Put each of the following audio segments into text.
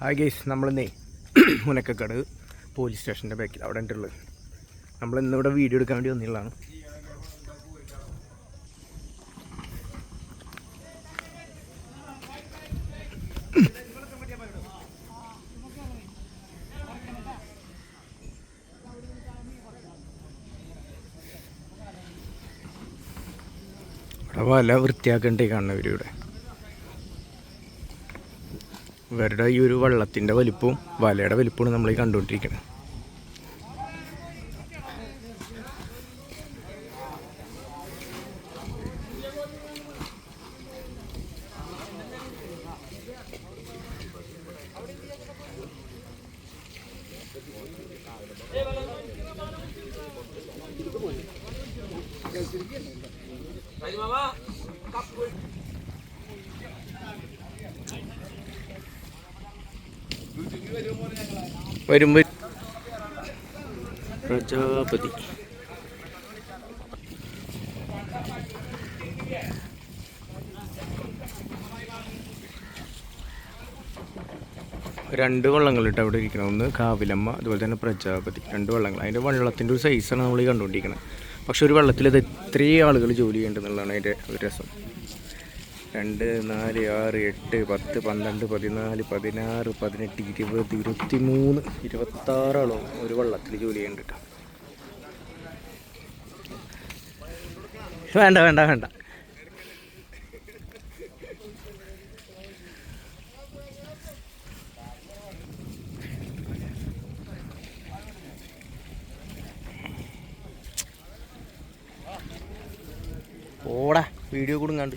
Hi guys നമ്മളിന്നേ മുനക്കക്കട് police സ്റ്റേഷന്റെ ബാക്കിൽ അവിടെ ഉണ്ടുള്ളത് നമ്മൾ ഇന്നിവിടെ വീഡിയോ എടുക്കാൻ വേണ്ടി വന്നിട്ടാണ് ഇവിടെ വല വൃത്തിയാക്കണ്ടേ കാണുന്നവരിവിടെ ഇവരുടെ ഈ ഒരു വള്ളത്തിന്റെ വലിപ്പവും വലയുടെ വലിപ്പവും നമ്മൾ ഈ കണ്ടുകൊണ്ടിരിക്കുന്നത്. വരുമ്പോൾ പ്രജാപതി. രണ്ട് വള്ളങ്ങളുണ്ട് അവിടെ ഇരിക്കണം. ഒന്ന് കാവിലമ്മ അതുപോലെ തന്നെ പ്രജാപതി. രണ്ട് വള്ളങ്ങൾ. അതിന്റെ വള്ളത്തിന്റെ ഒരു സൈസാണ് നമ്മൾ ഈ കണ്ടുകൊണ്ടിരിക്കുന്നത് പക്ഷെ ഒരു വള്ളത്തിൽ ഇത് ഇത്രയും ആളുകൾ ജോലി ചെയ്യേണ്ടതെന്നുള്ളതാണ് അതിന്റെ ഒരു രസം. രണ്ട് നാല് ആറ് എട്ട് പത്ത് പന്ത്രണ്ട് പതിനാല് പതിനാറ് പതിനെട്ട് ഇരുപത് ഇരുപത്തി മൂന്ന് ഇരുപത്താറോളം ഒരു വള്ളത്തിൽ ജോലി ചെയ്യുന്നുണ്ട് വേണ്ട വേണ്ട വേണ്ട. ഓടാ വീഡിയോ കൊടുങ്ങാണ്ട്.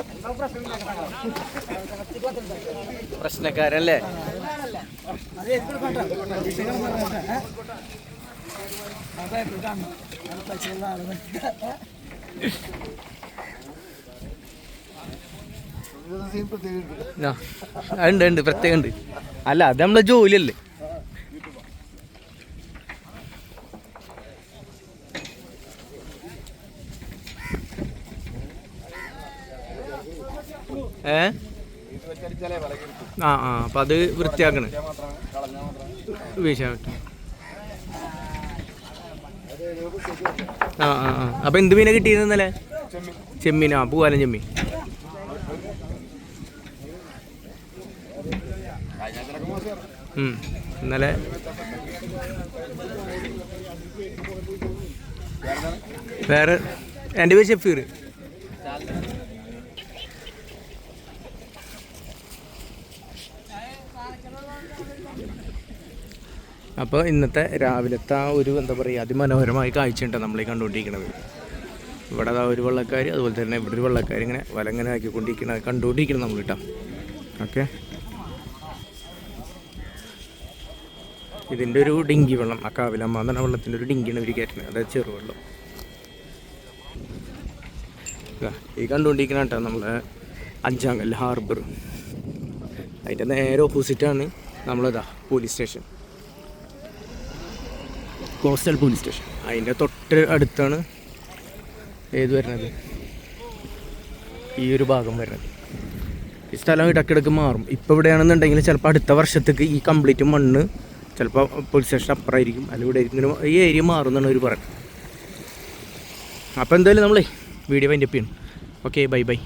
പ്രശ്നക്കാരല്ലേ? ഉണ്ട് ഉണ്ട് പ്രത്യേകം ഉണ്ട്. അല്ല അത് നമ്മളെ ജോലിയല്ലേ? ഏ? ആ ആ അപ്പം അത് വൃത്തിയാക്കണ്. വീശാൻ ആ ആ ആ. അപ്പം എന്ത് മീനെ കിട്ടിയത് ഇന്നലെ? ചെമ്മീനാ പൂവാലം ചെമ്മീൻ. ഇന്നലെ വേറെ എന്റെ പേര് ഷെഫീർ. അപ്പോൾ ഇന്നത്തെ രാവിലത്തെ ആ ഒരു എന്താ പറയുക അതിമനോഹരമായ കാഴ്ചയുണ്ട് നമ്മളീ കണ്ടുകൊണ്ടിരിക്കുന്നത്. ഇവിടെ ആ ഒരു വെള്ളക്കാർ അതുപോലെ തന്നെ ഇവിടെ ഒരു വെള്ളക്കാർ ഇങ്ങനെ വലങ്ങനെ ആക്കിക്കൊണ്ടിരിക്കുന്നത് കണ്ടുകൊണ്ടിരിക്കണം നമ്മൾ കേട്ടോ. ഓക്കെ. ഇതിന്റെ ഒരു ഡിങ്കി വെള്ളം ആ കാവിലമ്മ എന്ന് വെള്ളത്തിന്റെ ഒരു ഡിങ്കിയാണ് ഇവർ കയറ്റുന്നത്. അതായത് ചെറുവെള്ളം ഈ കണ്ടുകൊണ്ടിരിക്കുന്ന കേട്ടോ നമ്മൾ അഞ്ചാങ്കൽ ഹാർബർ. അതിന്റെ നേരെ ഓപ്പോസിറ്റാണ് നമ്മളിതാ police station coastal police station അതിന്റെ തൊട്ട് അടുത്താണ് ഏത് വരുന്നത്? ഈ ഒരു ഭാഗം വരുന്നത്. ഈ സ്ഥലം ഇടയ്ക്കിടയ്ക്ക് മാറും. ഇപ്പോൾ ഇവിടെയാണെന്നുണ്ടെങ്കിൽ ചിലപ്പോൾ അടുത്ത വർഷത്തേക്ക് ഈ കംപ്ലീറ്റ് മണ്ണ് ചിലപ്പോൾ പോലീസ് സ്റ്റേഷൻ അപ്പുറമായിരിക്കും. അല്ലെങ്കിൽ ഇവിടെ ഇങ്ങനെ ഈ ഏരിയ മാറുമെന്നാണ് അവർ പറയുന്നത്. അപ്പോൾ എന്തായാലും നമ്മളേ വീഡിയോ അതിന്റെ ചെയ്യണം ഓക്കെ ബൈ ബൈ